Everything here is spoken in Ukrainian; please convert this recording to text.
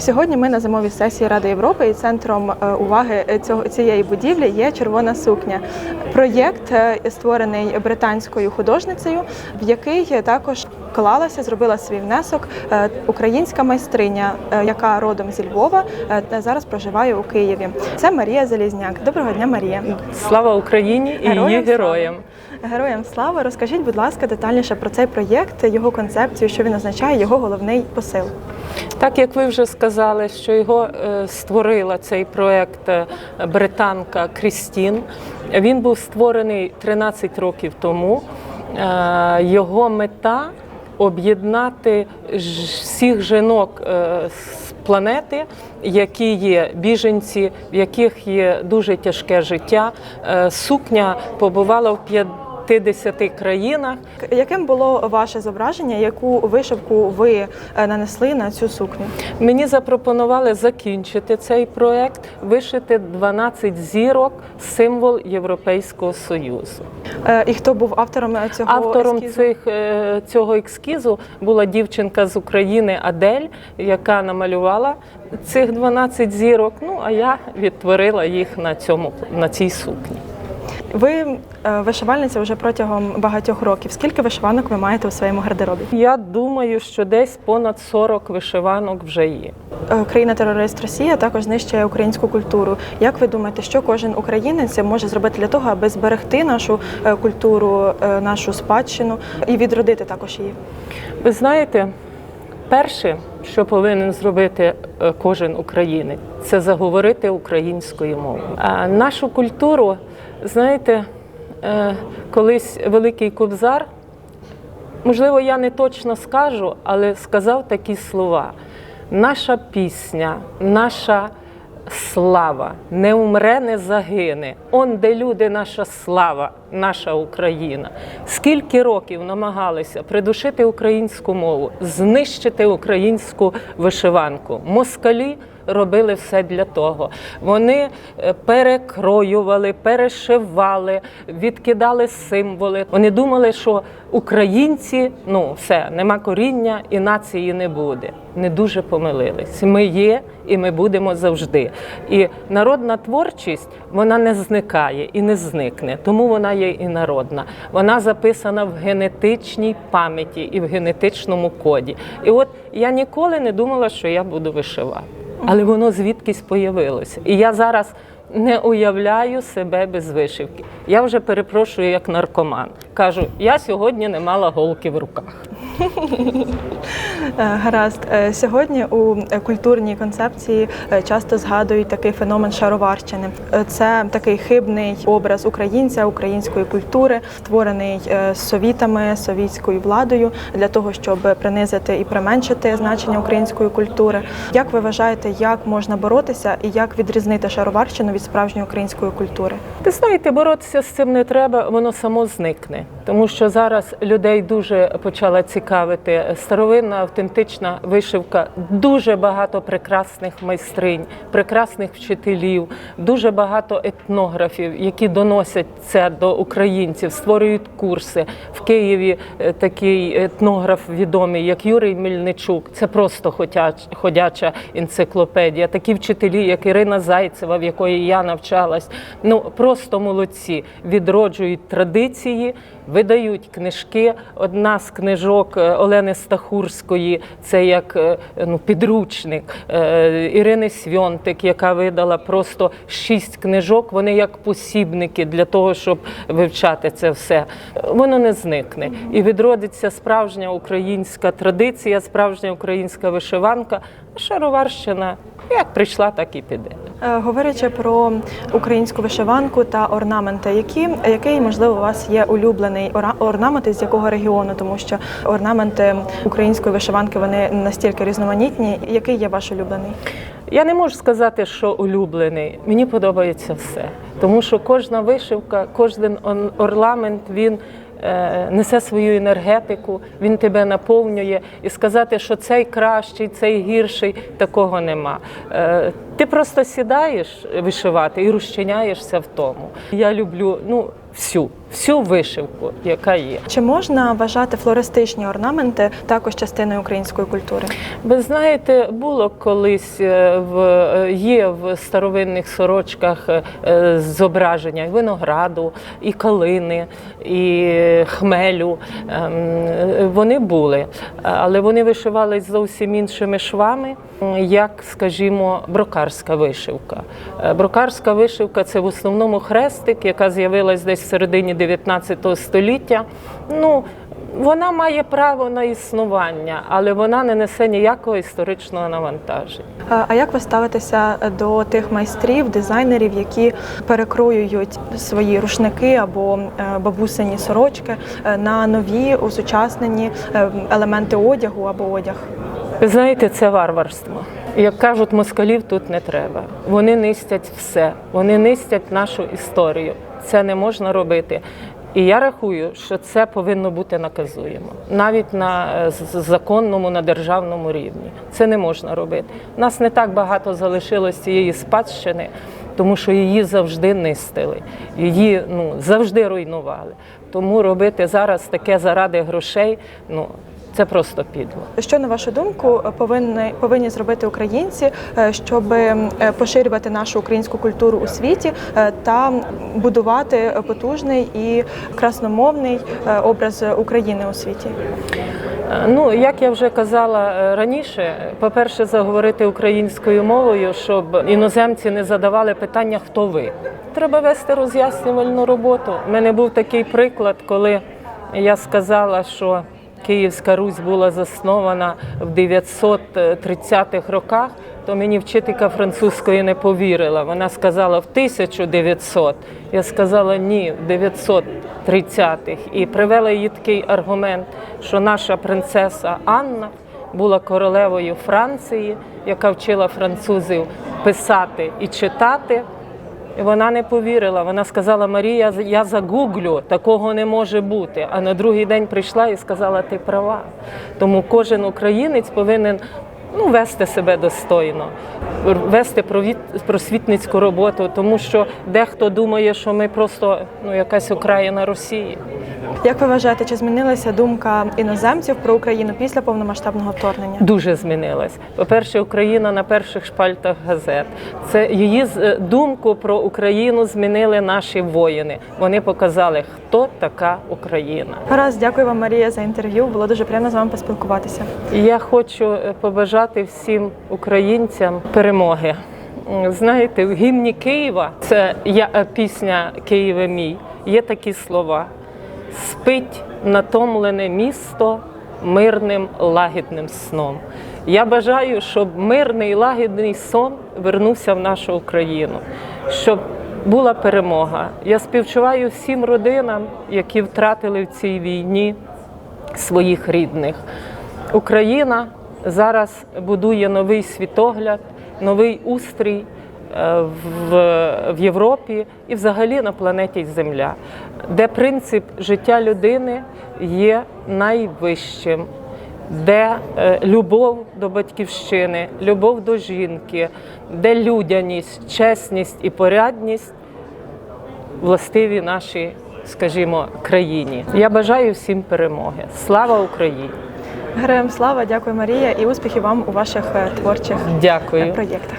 Сьогодні ми на зимовій сесії Ради Європи і центром е, уваги е, цього цієї будівлі є червона сукня. Проєкт е, створений британською художницею, в який також вклалася, зробила свій внесок е, українська майстриня, е, яка родом зі Львова е, та зараз проживає у Києві. Це Марія Залізняк. Доброго дня, Марія. Слава Україні і її слава. героям. Героям слава. Розкажіть, будь ласка, детальніше про цей проєкт, його концепцію, що він означає, його головний посил. Так як ви вже сказали, що його створила цей проект британка Крістін. Він був створений 13 років тому. Його мета об'єднати всіх жінок е, з планети, які є біженці, в яких є дуже тяжке життя. Е, Сукня побувала в 50 країнах. Яким було ваше зображення, яку вишивку ви е, нанесли на цю сукню? Мені запропонували закінчити цей проект, вишити 12 зірок, символ Європейського Союзу. Е, І хто був автором е, цього Автором ескізу? цих, цього ескізу була дівчинка з України Адель, яка намалювала цих 12 зірок. Ну а я відтворила їх на цьому на цій сукні. Ви е, вишивальниця вже протягом багатьох років. Скільки вишиванок ви маєте у своєму гардеробі? Я думаю, що десь понад 40 вишиванок вже є. Е, Країна-терорист Росія також знищує українську культуру. Як ви думаєте, що кожен українець може зробити для того, аби зберегти нашу е, культуру, нашу спадщину і відродити також її? Ви знаєте, перше, що повинен зробити кожен українець, це заговорити українською мовою. Нашу культуру, знаєте, е, колись Великий Кобзар, можливо, я не точно скажу, але сказав такі слова: наша пісня, наша. Слава не умре, не загине. Он, де люди, наша слава, наша Україна. Скільки років намагалися придушити українську мову, знищити українську вишиванку. Москалі робили все для того. Вони е, перекроювали, перешивали, відкидали символи. Вони думали, що українці ну все, нема коріння і нації не буде. Не дуже помилились. Ми є і ми будемо завжди. І народна творчість вона не зникає і не зникне, тому вона є і народна. Вона записана в генетичній пам'яті і в генетичному коді. І от я ніколи не думала, що я буду вишивати, але воно звідкись появилося. І я зараз. Не уявляю себе без вишивки. Я вже перепрошую як наркоман. Кажу, я сьогодні не мала голки в руках. Е, Гаразд, Е, сьогодні у е, культурній концепції часто згадують такий феномен шароварщини. Це такий хибний образ українця, української культури, створений совітами, совітською владою для того, щоб принизити і применшити значення української культури. Як ви вважаєте, як можна боротися і як відрізнити шароварщину від справжньої української культури? Ви знаєте, боротися з цим не треба, воно само зникне. Тому що зараз людей дуже почала цікавити старовинна автентична вишивка. Дуже багато прекрасних майстринь, прекрасних вчителів, дуже багато етнографів, які доносять це до українців, створюють курси в Києві. е, Такий етнограф відомий, як Юрій Мельничук. Це просто ходяча енциклопедія. Такі вчителі, як Ірина Зайцева, в якої я навчалась. Ну просто молодці, відроджують традиції, видають книжки. Одна з книжок е, Олени Стахурської це як е, ну, підручник Е, Ірини Свьонтик, яка видала просто шість книжок. Вони як посібники для того, щоб вивчати це все. Воно не зникне і відродиться справжня українська традиція, справжня українська вишиванка. Шароварщина як прийшла, так і піде. Е, Говорячи про українську вишиванку та орнаменти, які який можливо у вас є улюблений орнамент із якого регіону, тому що орнаменти української вишиванки вони настільки різноманітні. Який є ваш улюблений? Я не можу сказати, що улюблений. Мені подобається все, тому що кожна вишивка, кожен орнамент він. Е, Несе свою енергетику, він тебе наповнює, і сказати, що цей кращий, цей гірший, такого нема. Е, Ти просто сідаєш вишивати і розчиняєшся в тому. Я люблю, ну всю, всю вишивку, яка є. Чи можна вважати флористичні орнаменти також частиною української культури? Ви знаєте, було колись е, в е, є в старовинних сорочках е, зображення винограду, і калини, і хмелю. Ем, Вони були, але вони вишивались зовсім іншими швами, як, скажімо, брокарська вишивка. Брокарська вишивка це в основному хрестик, яка з'явилась десь в середині 19 століття. Ну, вона має право на існування, але вона не несе ніякого історичного навантаження. А як ви ставитеся до тих майстрів, дизайнерів, які перекроюють свої рушники або е, бабусині сорочки е, на нові усучаснені е, елементи одягу або одяг? Ви знаєте, це варварство. Як кажуть, москалів тут не треба. Вони нистять все, вони нистять нашу історію. Це не можна робити. І я рахую, що це повинно бути наказуємо навіть на е, законному, на державному рівні. Це не можна робити. Нас не так багато залишилось цієї спадщини, тому що її завжди нистили, її ну завжди руйнували. Тому робити зараз таке заради грошей, ну це просто підло. Що на вашу думку повинні повинні зробити українці, е, щоб е, поширювати нашу українську культуру у світі е, та будувати потужний і красномовний образ України у світі? Ну, як я вже казала раніше, по-перше, заговорити українською мовою, щоб іноземці не задавали питання, хто ви. Треба вести роз'яснювальну роботу. У мене був такий приклад, коли я сказала, що Київська Русь була заснована в 930-х роках, то мені вчителька французької не повірила. Вона сказала в 1900. Я сказала ні, в 930-х. І привела її такий аргумент, що наша принцеса Анна була королевою Франції, яка вчила французів писати і читати. І вона не повірила. Вона сказала: Марія, я загуглю, такого не може бути. А на другий день прийшла і сказала, ти права. Тому кожен українець повинен ну, вести себе достойно, вести просвітницьку роботу, тому що дехто думає, що ми просто ну, якась окраїна Росії. Як ви вважаєте, чи змінилася думка іноземців про Україну після повномасштабного вторгнення? дуже змінилась. По-перше, Україна на перших шпальтах газет. Це її думку про Україну змінили наші воїни. Вони показали, хто така Україна. Гаразд, дякую вам, Марія, за інтерв'ю. Було дуже приємно з вами поспілкуватися. Я хочу е, побажати всім українцям перемоги. Знаєте, в гімні Києва це я, е, пісня Києве мій. Є такі слова: спить натомлене місто мирним лагідним сном. Я бажаю, щоб мирний лагідний сон вернувся в нашу Україну, щоб була перемога. Я співчуваю всім родинам, які втратили в цій війні своїх рідних. Україна зараз будує новий світогляд, новий устрій е, в, в Європі і взагалі на планеті Земля, де принцип життя людини є найвищим, де е, любов до батьківщини, любов до жінки, де людяність, чесність і порядність властиві нашій, скажімо, країні. Я бажаю всім перемоги. Слава Україні! Героям слава, дякую, Марія, і успіхів вам у ваших е, творчих е, Дякую. проєктах.